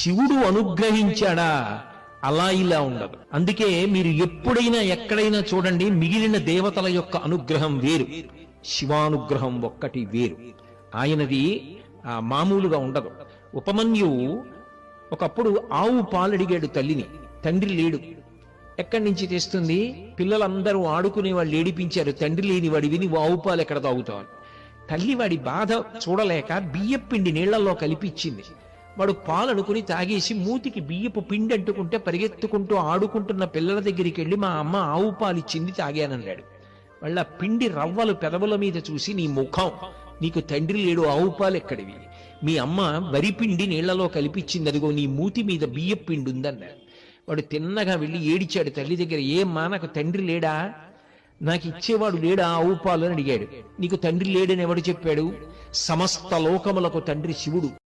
శివుడు అనుగ్రహించాడా? అలా ఇలా ఉండదు. అందుకే మీరు ఎప్పుడైనా ఎక్కడైనా చూడండి మిగిలిన దేవతల యొక్క అనుగ్రహం వేరు. శివానుగ్రహం ఒక్కటి వేరు. ఆయనది మామూలుగా ఉండదు. ఉపమన్యు ఒకప్పుడు ఆవు పాలడిగాడు తల్లిని. తండ్రి లేడు. ఎక్కడి నుంచి తెస్తుంది? పిల్లలందరూ ఆడుకునే వాళ్ళు ఏడిపించారు. తండ్రి లేని వాడి విని ఆవు పాలు ఎక్కడ తాగుతావు? తల్లి వాడి బాధ చూడలేక బియ్యపిండి నీళ్ళలో కలిపిచ్చింది. వాడు పాలనుకుని తాగేసి మూతికి బియ్యపు పిండి అంటుకుంటే పరిగెత్తుకుంటూ ఆడుకుంటున్న పిల్లల దగ్గరికి వెళ్ళి మా అమ్మ ఆవు పాలు ఇచ్చింది తాగానన్నాడు. వాళ్ళ పిండి రవ్వలు పెదవుల మీద చూసి నీ ముఖం నీకు తండ్రి లేడు ఆవు పాలు ఎక్కడివి? మీ అమ్మ వరి పిండి నీళ్ళలో కలిపిచ్చింది అదిగో నీ మూతి మీద బియ్యపు పిండి ఉందన్నాడు. వాడు తిన్నగా వెళ్ళి ఏడిచాడు తల్లి దగ్గర ఏమ్మా నాకు తండ్రి లేడా? నాకు ఇచ్చేవాడు లేడా ఆవు పాలు? అని అడిగాడు. నీకు తండ్రి లేడని ఎవడు చెప్పాడు? సమస్త లోకములకు తండ్రి శివుడు.